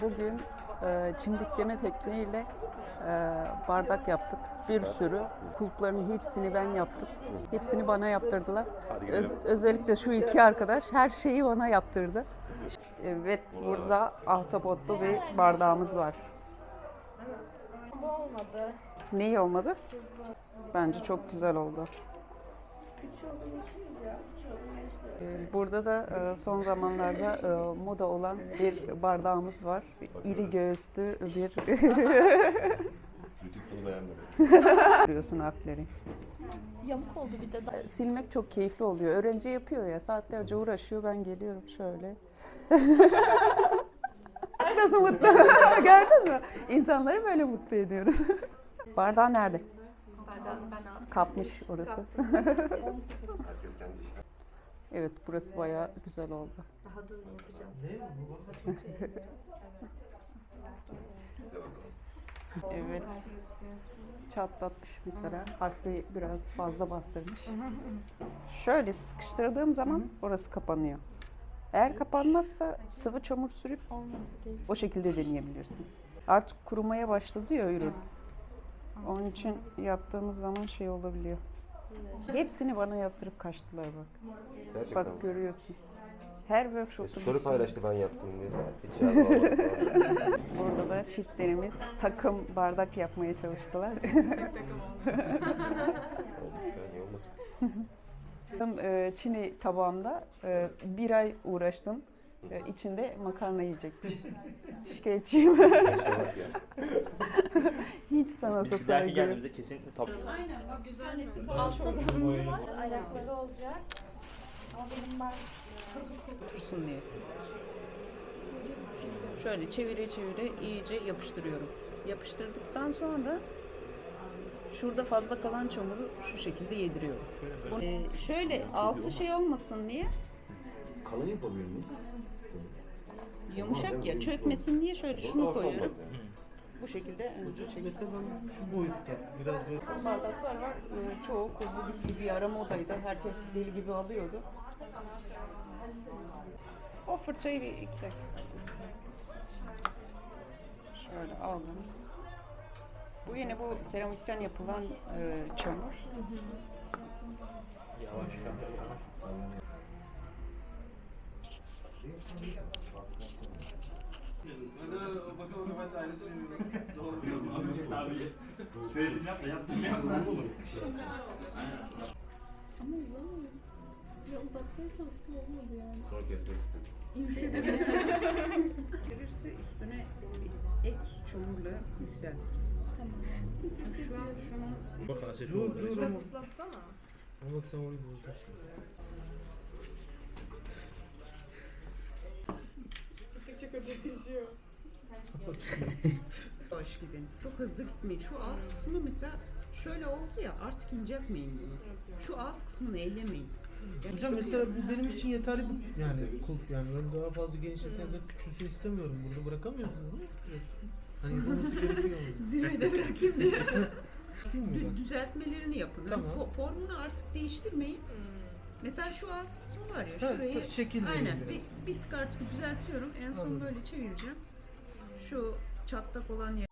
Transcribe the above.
Bugün e, çimdikleme tekniğiyle e, bardak yaptık. Bir sürü. Kulplarını hepsini ben yaptım. Hepsini bana yaptırdılar. Öz- özellikle şu iki arkadaş her şeyi bana yaptırdı. Evet burada ahtapotlu bir bardağımız var. Bu olmadı. Neyi olmadı? Bence çok güzel oldu. Burada da e, son zamanlarda e, moda olan bir bardağımız var. İri göğüslü bir beğenmedim. diyorsun harfleri. Yamuk oldu bir de. Da. Silmek çok keyifli oluyor. Öğrenci yapıyor ya saatlerce uğraşıyor. Ben geliyorum şöyle. Nasıl mutlu? Gördün mü? İnsanları böyle mutlu ediyoruz. Bardağı nerede? Bardağı ben aldım. Kapmış orası. Herkes kendi işine. Evet burası bayağı güzel oldu. Daha dur yapacağım. Güzel oldu. Evet. Çatlatmış mesela. Harfi biraz fazla bastırmış. Şöyle sıkıştırdığım zaman orası kapanıyor. Eğer kapanmazsa sıvı çamur sürüp o şekilde deneyebilirsin. Artık kurumaya başladı ya ürün. Onun için yaptığımız zaman şey olabiliyor. Hepsini bana yaptırıp kaçtılar bak. Gerçekten. Bak görüyorsun. Her E, workshopta story bir sürü- paylaştı ben yaptım diye. Hiç almadım. Burada da çiftlerimiz takım bardak yapmaya çalıştılar. Yani olmasın. E, Çin'i tabağımda e, bir ay uğraştım. E, içinde makarna yiyecektim. Şikayetçiyim. Bak ya. Hiç sanata Biz saygı. yok. geldiğimizde kesinlikle top. Altta sorun var. Ayakları olacak. Ama benim var. Otursun diye. Şöyle çevire çevire iyice yapıştırıyorum. Yapıştırdıktan sonra şurada fazla kalan çamuru şu şekilde yediriyorum. Ee, şöyle altı şey olmasın diye Kalın yapabilir miyim? Yumuşak ya çökmesin diye şöyle şunu koyuyorum. Bu şekilde. Mesela şu boyutta biraz böyle Bardaklar var. Ee, çoğu kurgu gitti bir ara modaydı. Herkes deli gibi alıyordu. O fırçayı bir iki dakika. Şöyle aldım. Bu yine bu seramikten yapılan e, çamur. Söyledim yap da yaptım ya. Ama uzamıyor. Ya uzatmaya çalıştım olmadı yani. Sonra kesmek istedim. Gelirse üstüne bir ek çamurla yükseltiriz. Şu an şunu Bak sesi dur oldu. dur ama. Ama bak sen orayı bozdun şimdi. yavaş gidin. Çok hızlı gitmeyin. Şu ağız kısmı mesela şöyle oldu ya artık inceltmeyin bunu. Şu ağız kısmını ellemeyin. Hocam mesela bu benim için yeterli bir yani kulp yani ben daha fazla genişlesin ya da küçülsün istemiyorum. Burada bırakamıyorsun bunu. Hani yapılması gerekiyor. Zirvede bırakayım diye. Değil mi Dü- ben? düzeltmelerini yapın. Tamam. fo- formunu artık değiştirmeyin. Mesela şu ağız kısmı var ya şurayı ta- şekil aynen bir, bir tık artık düzeltiyorum. En son Anladım. böyle çevireceğim. Şu çatlak olan yer